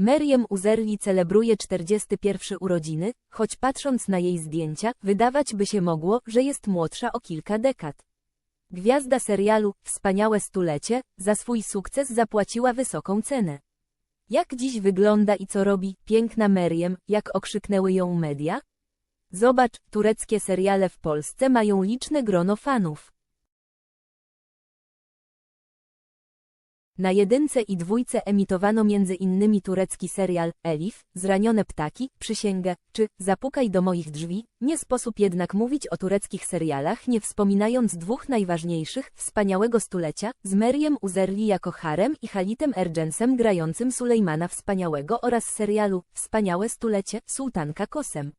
Meriem Uzerli celebruje 41 urodziny, choć patrząc na jej zdjęcia, wydawać by się mogło, że jest młodsza o kilka dekad. Gwiazda serialu Wspaniałe stulecie za swój sukces zapłaciła wysoką cenę. Jak dziś wygląda i co robi piękna Meriem, jak okrzyknęły ją media? Zobacz, tureckie seriale w Polsce mają liczne grono fanów. Na jedynce i dwójce emitowano między innymi turecki serial Elif, Zranione ptaki, Przysięgę, czy Zapukaj do moich drzwi. Nie sposób jednak mówić o tureckich serialach nie wspominając dwóch najważniejszych, Wspaniałego Stulecia, z Meriem Uzerli jako Harem i Halitem Ergensem grającym Sulejmana Wspaniałego oraz serialu Wspaniałe Stulecie, Sułtanka Kosem.